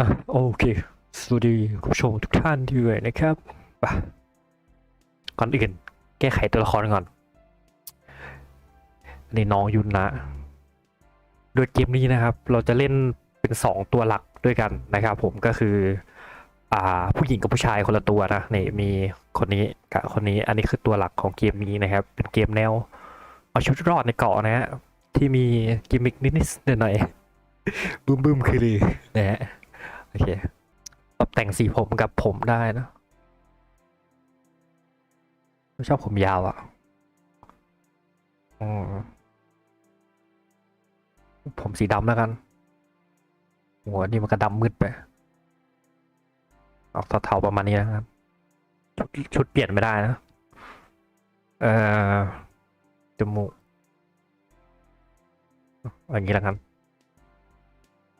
อะโอเค สวัสดีคุณผู้ชมทุกท่านด้วยนะครับไปก่อนอื่น แก้ไขตัวละครก่อนนนี้น้องยุนนะ โดยเกมนี้นะครับ เราจะเล่นเป็นสองตัวหลักด้วยกันนะครับ ผมก็คือ อ่า ผู้หญิงกับผู้ชายคนละตัวนะนี่มีคนนี้กับคนนี้อันนี้คือตัวหลักของเกมนี้นะครับ เป็นเกมแนวเอาชีวิตรอดในเกาะนะฮะที่มีกิมมิกนิดๆหน่อยๆบึ้มบึ้มๆคือลือนะฮะ โอเคปรับแต่งสีผมกับผมได้นะไม่ชอบผมยาวอะ่ะอืมผมสีดำแล้วกันหัวนี่มันก็ดำมืดไป ออกเทาๆประมาณนี้นะครับ ชุดชุดเปลี่ยนไม่ได้นะ เอ่อ จมูกอย่างนี้แล้วกัน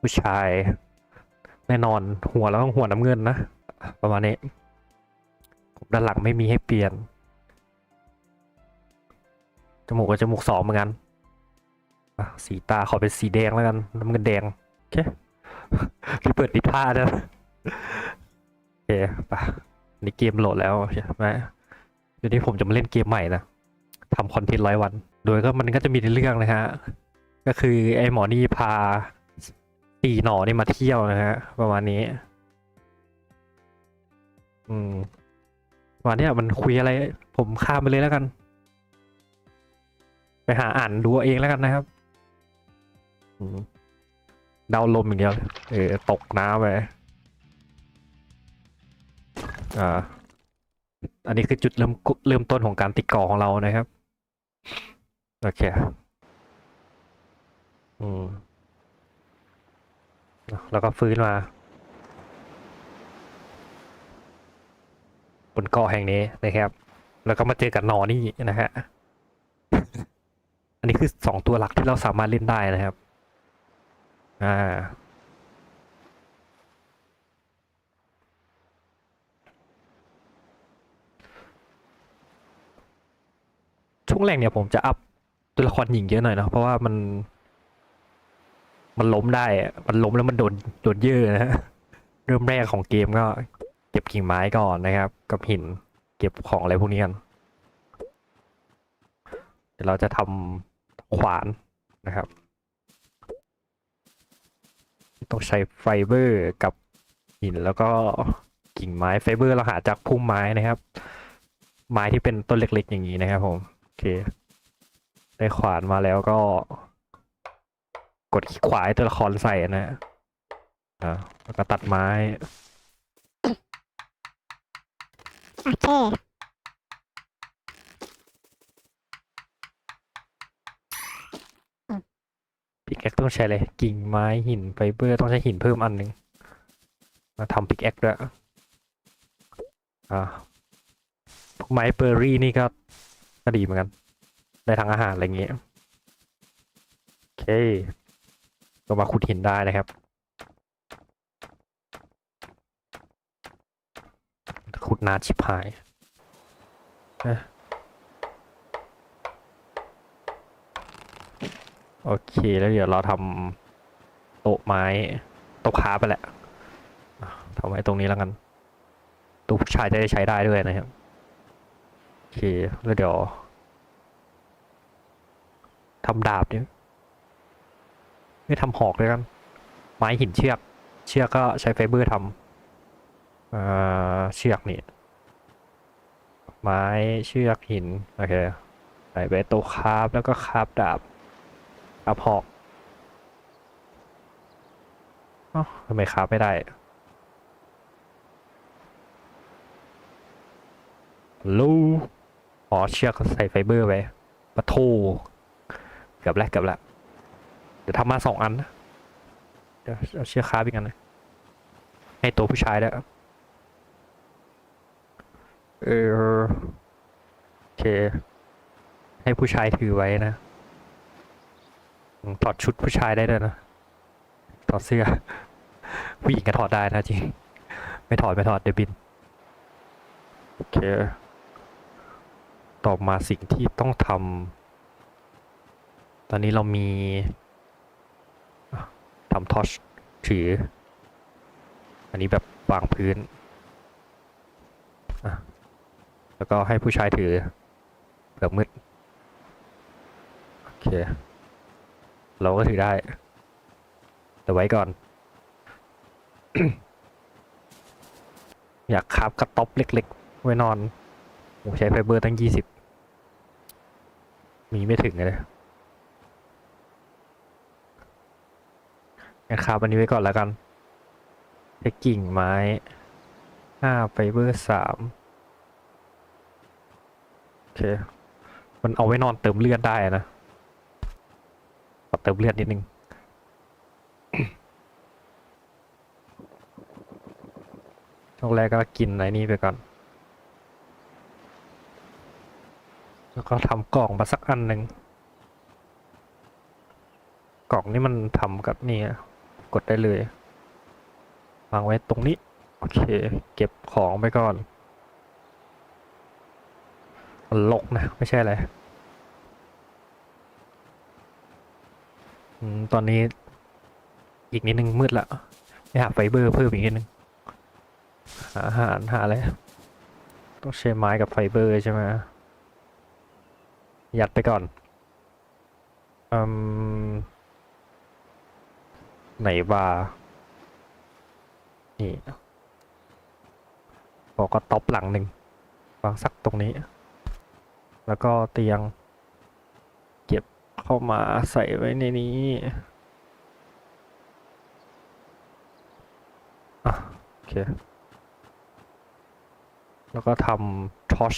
ผู้ชาย แน่นอนหัวแล้วต้องหัวน้ำเงินนะ ประมาณนี้ผมด้านหลังไม่มีให้เปลี่ยน จมูกก็จมูกสองเหมือนกันสีตาขอเป็นสีแดงแล้วกัน น้ำเงินแดง โอเคที่เปิดติดผ้านะโอเคปะนี่เกมโหลดแล้วใช่ไหมเดี๋ยวนี้ผมจะมาเล่นเกมใหม่นะทำคอนเทนต์ร้อยวัน โดยก็มันก็จะมีในเรื่องนะฮะ ก็คือไอ้หมอนี่พา สี่หนอนี่มาเที่ยวนะฮะ ประมาณนี้ อืมประมาณเนี้มันคุยอะไร ผมข้ามไปเลยแล้วกัน ไปหาอ่านดูเองแล้วกันนะครับเดาลมอย่างเดียวเออตกน้ำไปอ่า อันนี้คือจุดเริ่มเริ่มต้นของการติดก่อของเรานะครับ โอเค อืม แล้วก็ฟื้นมา บนเกาะแห่งนี้นะครับ แล้วก็มาเจอกับหนอนี่นะฮะ อันนี้คือสองตัวหลักที่เราสามารถเล่นได้นะครับ อ่าช่วงแรกเนี่ยผมจะอัพตัวละครหญิงเยอะหน่อยเนะเพราะว่ามัน มันล้มได้ มันล้มแล้วมันโดนโดนเยื่อนะฮะเริ่มแรกของเกมก็ เก็บกิ่งไม้ก่อนนะครับ กับหินเก็บของอะไรพวกนี้กันเดี๋ยวเราจะทำขวานนะครับ ต้องใช้ไฟเบอร์กับหินแล้วก็กิ่งไม้ไฟเบอร์เราหาจากพุ่มไม้นะครับ ไม้ที่เป็นต้นเล็กๆอย่างนี้นะครับผม โอเค ได้ขวานมาแล้วก็ กดคลิกขวาให้ตัวละครใส่นะอ่าแล้วก็ตัดไม้ โอเค พิกแอคต้องใช้อะไรกิ่งไม้หินไฟเบอร์ต้องใช้หินเพิ่มอันหนึ่งมาทำพิกแอคด้วยอ่าพวกไม้เบอร์รี่นี่ก็ก็ดีเหมือนกัน ได้ทั้งอาหารอะไรเงี้ยโอเค ก็มาขุดหินได้นะครับ ขุดนาชิบหายเอ๊ะโอเคแล้วเดี๋ยวเราทำโต๊ะไม้โต๊ะค้าไปแหละทำไว้ตรงนี้แล้วกันตู้ผู้ชายจะได้ใช้ได้ด้วยนะครับโอเคแล้วเดี๋ยวทำดาบเนี่ย ไม่ทำหอกเลยกันไม้หินเชือก เชือกก็ใช้ไฟเบอร์ทำเอ่อเชือกนี่ ไม้เชือกหิน โอเคใส่ไปต๊ะคราฟแล้วก็คราฟดาบคราหอกเอ้าทำไมคราฟไม่ได้ลูอ๋อเชือกใส่ไฟเบอร์ไปปะโทเกือบแล้วเกือบแล้ว เดี๋ยวทำมาสองอันนะเดี๋ยวเอาเชือกคราฟอีกอันนะให้ตัวผู้ชายได้วเออโอเค ให้ผู้ชายถือไว้นะถอดชุดผู้ชายได้ด้วยนะถอดเสื้อผู้หญิงก็ถอดได้นะจริง ไม่ถอดไม่ถอดเดี๋ยวบิน โอเค ต่อมาสิ่งที่ต้องทำตอนนี้เรามีำทอชถือ อันนี้แบบวางพื้น แล้วก็ให้ผู้ชายถือเผื่อมืด โอเค เราก็ถือได้ แต่ไว้ก่อน อยากคาบกระต๊อบเล็กๆ ไว้นอนผมใช้ไฟเบอร์ตั้งยี่สิบมีไม่ถึงเลย งั้นคาบอันนี้ไว้ก่อนแล้วกันใช้กิ่งไม้ห้าไฟเบอร์สามโอเค มันเอาไว้นอนเติมเลือดได้นะขอเติมเลือดนิดนึงช่วงแรกก็กินไอ้นี่ไปก่อน แล้วก็ทำกล่องมาสักอันหนึ่งกล่องนี่มันทำกับนี่อะ กดได้เลยวางไว้ตรงนี้ โอเค เก็บของไปก่อนมันลกนะ ไม่ใช่อะไรตอนนี้อีกนิดนึงมืดละไปหาไฟเบอร์เพิ่มอีกนิดนึงหาอาหารหาอะไรต้องใช้ไม้กับไฟเบอร์ใช่ไหมยัดไปก่อนอืม ไหนบาร์นี่บอกก็ท็อปหลังหนึ่งวางสักตรงนี้ แล้วก็เตียง เก็บเข้ามาใส่ไว้ในนี้อะโอเค แล้วก็ทำทอช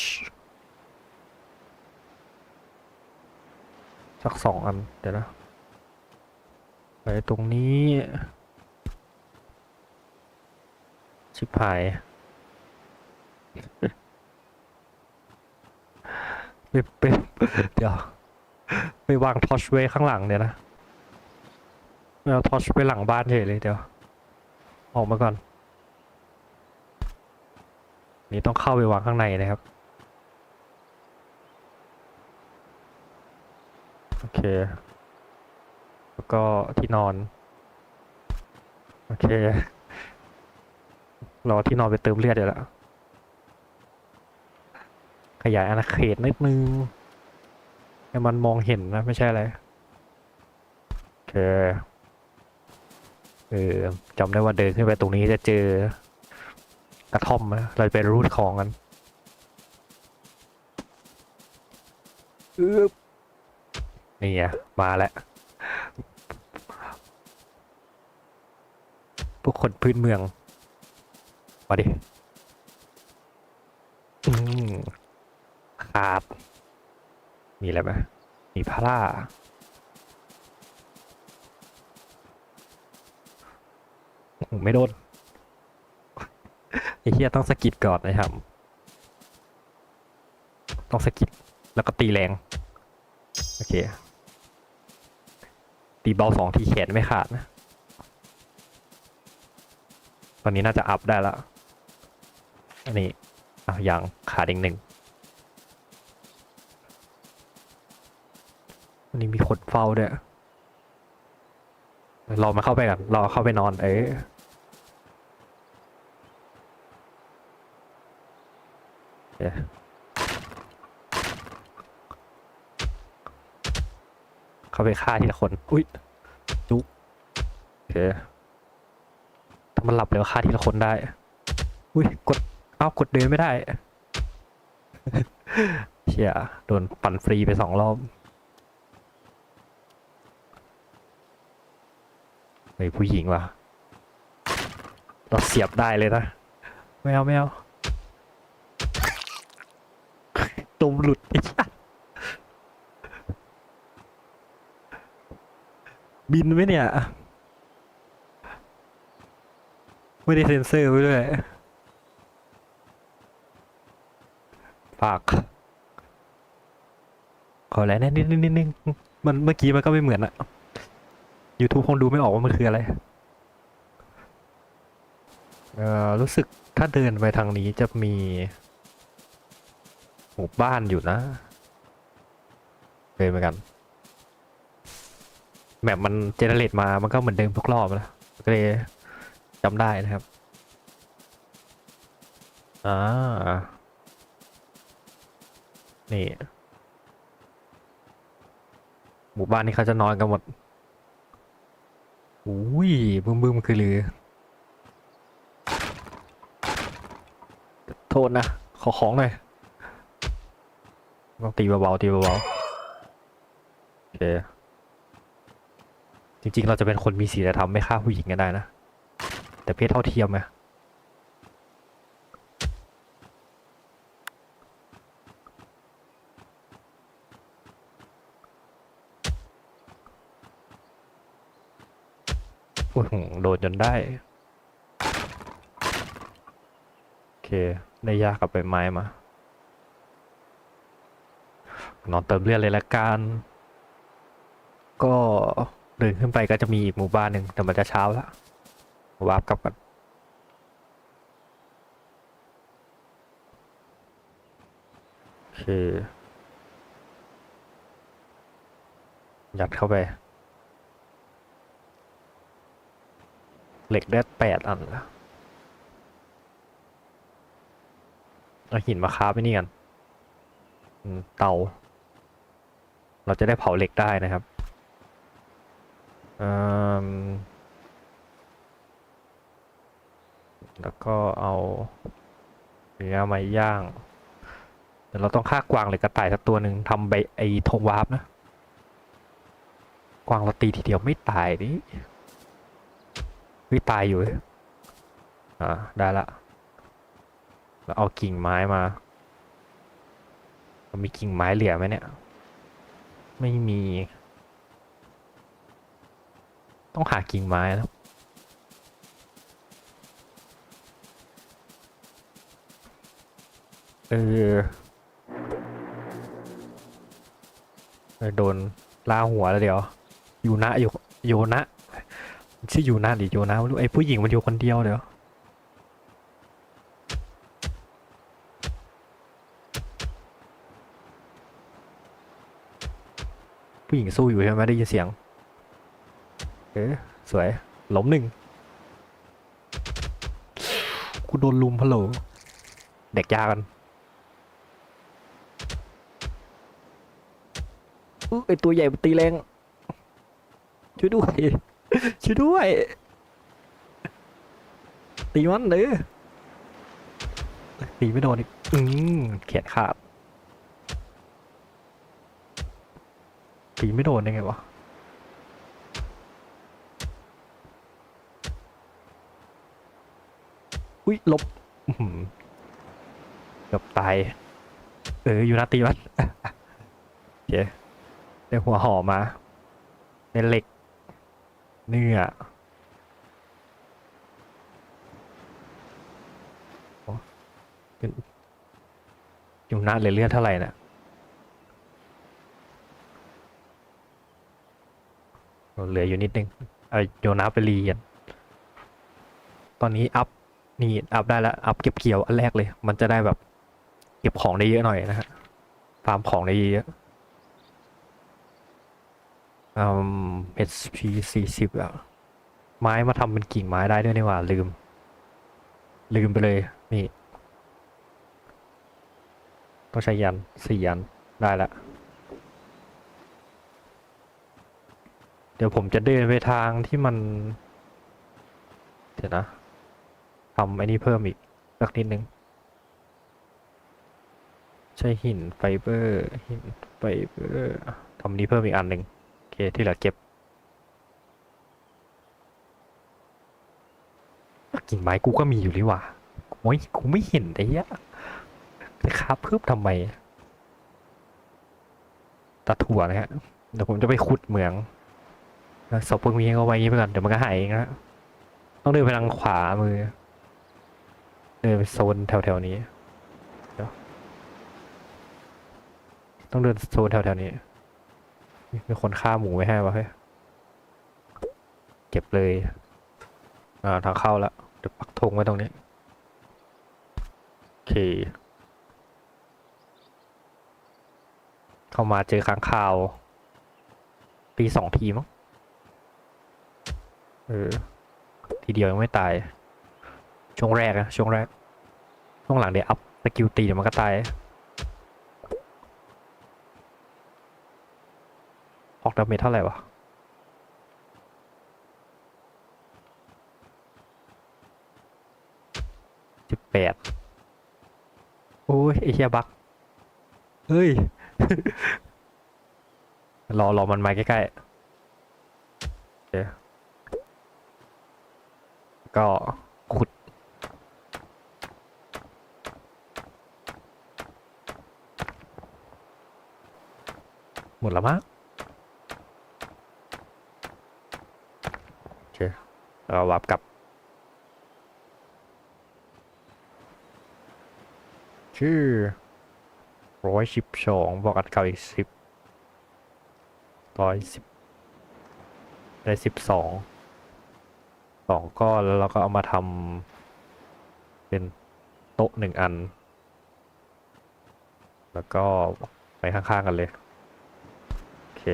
สักสองอัน เดี๋ยวนะ ไปตรงนี้ ชิบหาย ไปไปเดี๋ยว ไปวางทอชไว้ข้างหลังเดี๋ยวนะเอาทอชไว้หลังบ้านเฉยเลยเดี๋ยว ออกมาก่อน นี่ต้องเข้าไปวางข้างในนะครับ โอเค แล้วก็ที่นอน โอเค รอที่นอนไปเติมเลือดเดี๋ยวละขยายอาณาเขตนิดนึงให้มันมองเห็นนะไม่ใช่อะไร โอเค เออจำได้ว่าเดินขึ้นไปตรงนี้จะเจอกระท่อมนะเราไปรูดของกันนี่ไงมาแล้ว พวก คนพื้นเมือง มาดิอืมขาด มีอะไรไหมมีพาร่าไม่โดนไอ้เหี้ยต้องสกิดก่อนนะครับ ต้องสกิดแล้วก็ตีแรง โอเค ตีเบาสองทีแขนไม่ขาดนะ ตอนนี้น่าจะอัพได้แล้วอันนี้อะยังขาดอีกหนึ่งอันนี้มีคนเฝ้าด้วยเรอมาเข้าไปกันเรอเข้าไปนอน เอ้ยโอเข้าไปฆ่าทีละคน อุ้ยจุกโอเคถ้ มันหลับแล้วฆ่าทีละคนได้ อุ้ยกดเอ้ากดเดินไม่ได้ เชี่ยโดนปั่นฟรีไปสองรอบเฮ้ยผู้หญิงว่ะเราเสียบได้เลยนะไม่เอาไม่เอาตมหลุดไอ้สัสบินไหมเนี่ย ไม่ได้เซ็นเซอร์ไว้ด้วยฝากขอแล้วนะนิดนิดนิดนึงมันเมื่อกี้มันก็ไม่เหมือนอะ YouTube คงดูไม่ออกว่ามันคืออะไร เอ่อ รู้สึกถ้าเดินไปทางนี้จะมีหมู่บ้านอยู่นะเคยเหมือนกันแมปมันเจเนเรตมามันก็เหมือนเดิมทุกรอบนะก็เลย จำได้นะครับ อ่า นี่ หมู่บ้านนี้เขาจะนอนกันหมด อุ้ยบึ้มบึ้มคือลือ โทษนะ ขอของหน่อยต้องตีเบาๆตีเบาๆโอเคจริงๆ เราจะเป็นคนมีศีลธรรมไม่ฆ่าผู้หญิงกันได้นะ แต่เพศเท่าเทียมไงโอ้โหโดนจนได้ โอเค ได้ยากกับใบไม้มานอนเติมเลือดเลยละกัน ก็เดินขึ้นไปก็จะมีอีกหมู่บ้านหนึ่งแต่มันจะเช้าแล้ว วาร์ปกลับกันโอเคยัดเข้าไป เหล็กได้แปดอันแล้วเอาหินมาคาไว้นี่กันเตา เราจะได้เผาเหล็กได้นะครับ อืม แล้วก็เอาเนื้อมาย่างเดี๋ยวเราต้องฆ่ากวางหรือกระต่ายสักตัวหนึ่งทำใบไอ้ธงวาร์ปนะ กวางเราตีทีเดียวไม่ตายดิวิตายอยู่อ่าได้ละแล้วเอากิ่งไม้มามีกิ่งไม้เหลือไหมเนี่ย ไม่มี ต้องหากิ่งไม้แล้ว เออโดนลาหัวแล้วเดี๋ยวอยู่นะอยู่โยนะชื่อยูนาหรือโยนะไม่รู้ไอ้ผู้หญิงมันอยู่คนเดียวเดี๋ยวผู้หญิงสู้อยู่ใช่ไหมได้ยินเสียงเออสวยล้มหนึ่งกูโดนลุมพะโหลเด็กยากัน อุ๊ยไอตัวใหญ่มันตีแรง ช่วยด้วย ช่วยด้วย ตีมันเลยตีไม่โดนอีก อืมแขนขาด ตีไม่โดนได้ไงวะอุ้ยลบเกือบตาย เออ อยู่นะตีมันโอเค ได้หัวหอมาเป็นเหล็ก เนื้อโอ้เป็นอยู่นานเลยเลือดเท่าไหร่น่ะเหลืออยู่นิดนึงเอาโยนาไปรีกันตอนนี้อัพนี่อัพได้แล้ว อัพเก็บเกี่ยวอันแรกเลย มันจะได้แบบ เก็บของได้เยอะหน่อยนะฮะฟาร์มของได้เยอะ อืม HP สี่สิบอะไม้มาทำเป็นกิ่งไม้ได้ด้วยนี่หว่า ลืม ลืมไปเลย นี่ ต้องใช้ยันสี่ยันได้ละ เดี๋ยวผมจะเดินไปทางที่มัน เดี๋ยวนะทำไอ้นี่เพิ่มอีกสักนิดนึง ใช้หินไฟเบอร์ หินไฟเบอร์ทำนี้เพิ่มอีกอันหนึ่ง เคที่เหลือเก็บกิ่งไม้กูก็มีอยู่นี่หว่าโอ้ยกูไม่เห็นไอ้ยะจะคาบเพิ่มทำไมตาถั่วนะฮะเดี๋ยวผมจะไปขุดเหมืองศพพวกนี้ก็ไว้ย่างนี้ไปก่อนเดี๋ยวมันก็หายเองนะต้องเดินไปทางขวามือ เดินไปโซนแถวๆนี้ต้องเดินโซนแถวๆนี้ มีคนฆ่าหมูไว้ให้วะเฮ้ย เก็บเลย อ่า ทางเข้าแล้วเดี๋ยวปักธงไว้ตรงนี้ โอเค เข้ามาเจอค้างคาว ตีสองทีมั้ง เออ ทีเดียวยังไม่ตาย ช่วงแรกนะ ช่วงแรก ช่วงหลังเดี๋ยวอัพสกิลตีเดี๋ยวมันก็ตาย ออกดาเมจเท่าไหร่วะสิบแปดโอ้ยไอเฮียบักเฮ้ย รอรอมันมาใกล้ๆโอเคก็ขุดหมดแล้วมั้งโอเค เราวับกับชื่อร้อยสิบสองบอกอัดเก่าอีกสิบร้อยสิบได้สิบสองสองก้อนแล้วเราก็เอามาทำเป็นโต๊ะหนึ่งอัน แล้วก็ไปข้างๆกันเลย โอเค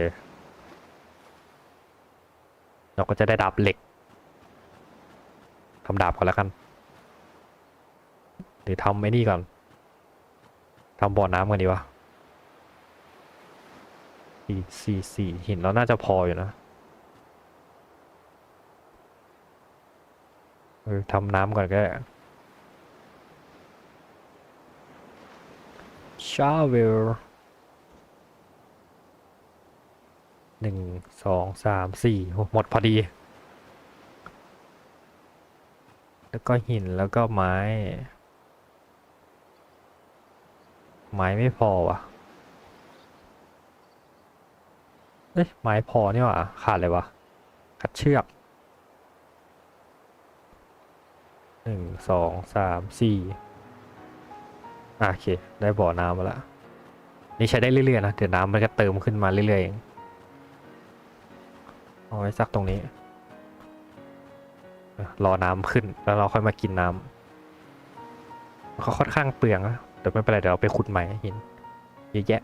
เราก็จะได้ดาบเหล็ก ทำดาบก่อนแล้วกันหรือทำไอ้นี่ก่อนทำบ่อน้ำกันดีวะสี่สี่สี่หินเราน่าจะพออยู่นะเออทำน้ำก่อนก็ได้ชาเวลหนึ่งสองสามสี่โอ้หมดพอดี แล้วก็หินแล้วก็ไม้ ไม้ไม่พอว่ะ เอ้ยไม้พอนี่หว่าขาดเลยวะขาดเชือกหนึ่งสองสามสี่อะโอเค ได้บ่อน้ำมาล้วนี่ใช้ได้เรื่อยๆนะ เดี๋ยวน้ำมันก็เติมขึ้นมาเรื่อยๆเองเอาไว้สักตรงนี้ รอน้ำขึ้นแล้วเราค่อยมากินน้ำเขาค่อนข้างเปลืองนะแต่ไม่เป็นไรเดี๋ยวเราไปขุดใหม่หินเยอะแยะ